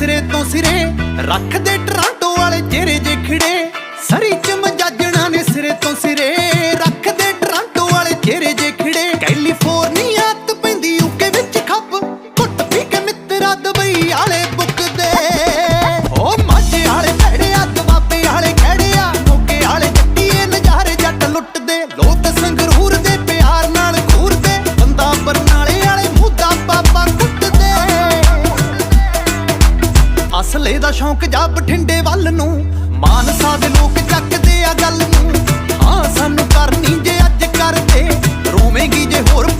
ਸਿਰੇ ਤੋਂ ਸਿਰੇ, ਰੱਖਦੇ ਟਰਾਂਟੋ ਵਾਲੇ ਚਿਹਰੇ ਜੇ ਖਿੜੇ। ਸਰੀ ਚ ਮਜਾਜਣਾ ਨੇ ਸਿਰੇ ਤੋਂ ਸਿਰੇ, ਰੱਖਦੇ ਟਰਾਂਟੋ ਵਾਲੇ ਚਿਹਰੇ ਜੇ ਖਿੜੇ। ਕੈਲੀਫੋਰਨੀਆ ਤੋਂ ਪੈਂਦੀ ਯੂਕੇ ਵਿੱਚ ਖੱਪ, ਕੁੱਟ ਪੀ ਕੇ ਮਿੱਤਰਾ ਦੁਬਈ ਵਾਲੇ ਬੁੱਕਦੇ ਓ ਮਾਝੇ ਵਾਲੇ ਭੈੜਿਆ ਦਬਾਬੇ ਵਾਲੇ ਖੜਿਆ ਮੋਕੇ ਵਾਲੇ ਜੱਟੀਏ ਨਜ਼ਾਰੇ ਜੱਟ ਲੁੱਟਦੇ। ਲੋਕ ਸੰਗਰੂਰ ਦੇ ਅਸਲੇ ਦਾ ਸ਼ੌਂਕ ਜਾ ਬਠਿੰਡੇ ਵੱਲ ਨੂੰ। ਮਾਨਸਾ ਦੇ ਲੋਕ ਚੱਕਦੇ ਆ ਗੱਲ ਨੂੰ। ਹਾਂ, ਸਾਨੂੰ ਕਰਨੀ ਜੇ ਅੱਜ ਕਰਦੇ। ਰੋਵੇਂਗੀ ਜੇ ਹੋਰ